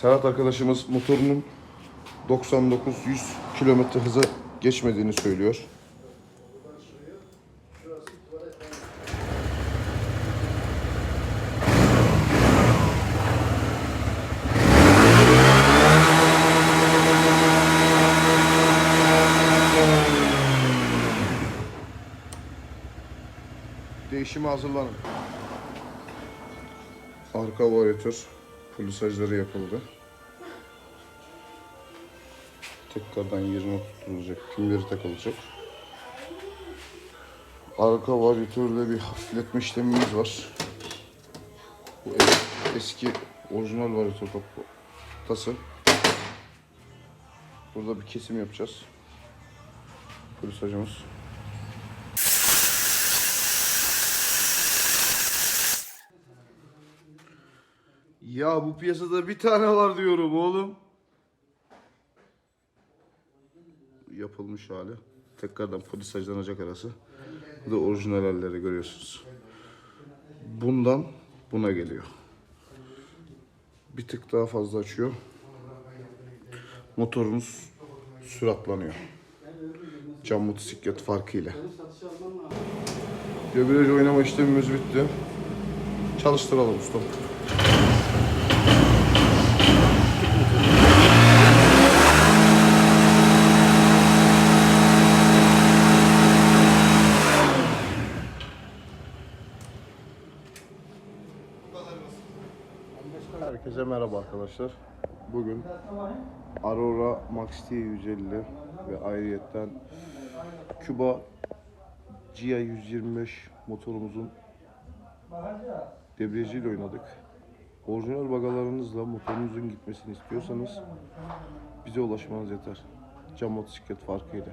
Serhat arkadaşımız motorunun 99-100 kilometre hıza geçmediğini söylüyor. Değişime hazırlanın. Arka varyatör polisajları yapıldı. Tekrardan yerine oturtulacak, pimleri takılacak. Arka varyatörde bir hafifletme işlemimiz var. Bu es- eski orijinal varyatör kaputası. Burada bir kesim yapacağız. Polisajımız. Ya bu piyasada bir tane var diyorum oğlum. Yapılmış hali. Tekrardan polisajlanacak arası. Bu da orijinal halleri görüyorsunuz. Bundan buna geliyor. Bir tık daha fazla açıyor. Motorumuz süratlanıyor. Cam motosiklet farkıyla. Debriyaj oynama işlemimiz bitti. Çalıştıralım ustam. Herkese merhaba arkadaşlar. Bugün Aurora Max T 150 ve ayrıyetten Cuba GI 125 motorumuzun debriyajıyla oynadık. Orijinal bagalarınızla motorunuzun gitmesini istiyorsanız bize ulaşmanız yeter. Cam motosiklet farkıyla.